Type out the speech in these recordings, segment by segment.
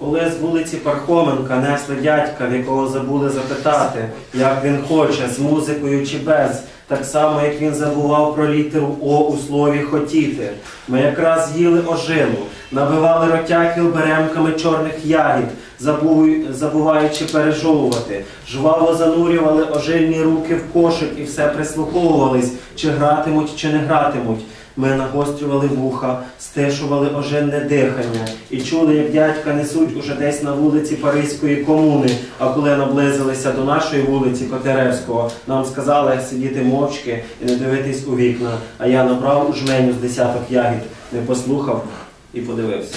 Коли з вулиці Пархоменка несли дядька, в якого забули запитати, як він хоче, з музикою чи без, так само, як він забував про літеру О у слові хотіти. Ми якраз їли ожину, набивали ротяки оберемками чорних ягід, забуваючи пережовувати, жваво занурювали ожильні руки в кошик і все прислуховувались, чи гратимуть, чи не гратимуть. Ми нагострювали вуха, стишували оженне дихання і чули, як дядька несуть уже десь на вулиці Паризької комуни. А коли наблизилися до нашої вулиці Котеревського, нам сказали сидіти мовчки і не дивитись у вікна. А я набрав у жменю з десяток ягід, не послухав і подивився.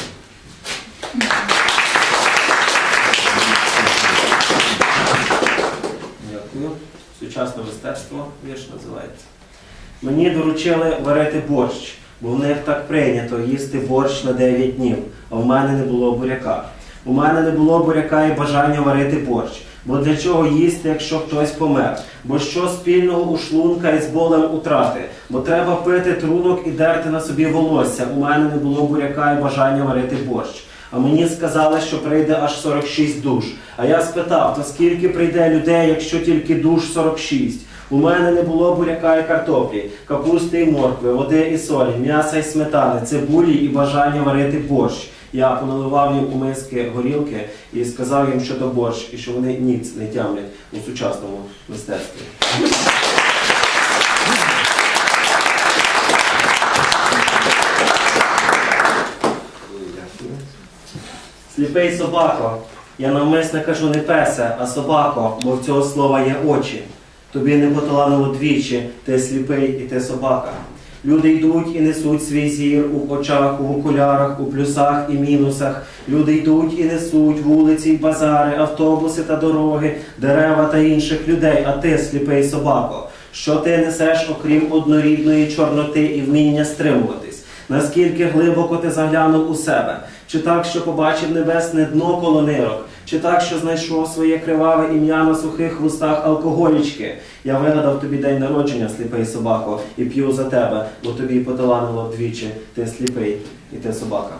Дякую. Сучасне мистецтво вірш називається. Мені доручили варити борщ, бо в них так прийнято їсти борщ на 9 днів, а в мене не було буряка. У мене не було буряка і бажання варити борщ. Бо для чого їсти, якщо хтось помер? Бо що спільного у шлунка із болем утрати? Бо треба пити трунок і дерти на собі волосся. У мене не було буряка і бажання варити борщ. А мені сказали, що прийде аж 46 душ. А я спитав, то скільки прийде людей, якщо тільки душ 46? У мене не було буряка і картоплі, капусти і моркви, води і солі, м'яса і сметани, цибулі і бажання варити борщ. Я поналивав їм у миски горілки і сказав їм, що то борщ, і що вони ніц не тямлять у сучасному мистецтві. Сліпий собако, я навмисне кажу не песе, а собако, бо в цього слова є очі. Тобі не поталанило двічі, ти сліпий і ти собака. Люди йдуть і несуть свій зір у очах, у окулярах, у плюсах і мінусах. Люди йдуть і несуть вулиці базари, автобуси та дороги, дерева та інших людей, а ти сліпий собако. Що ти несеш, окрім однорідної чорноти і вміння стримуватись? Наскільки глибоко ти заглянув у себе? Чи так, що побачив небесне дно коло нирок? Чи так, що знайшов своє криваве ім'я на сухих вустах алкоголічки? Я вигадав тобі день народження, сліпий собако, і п'ю за тебе, бо тобі поталанило вдвічі. Ти сліпий і ти собака.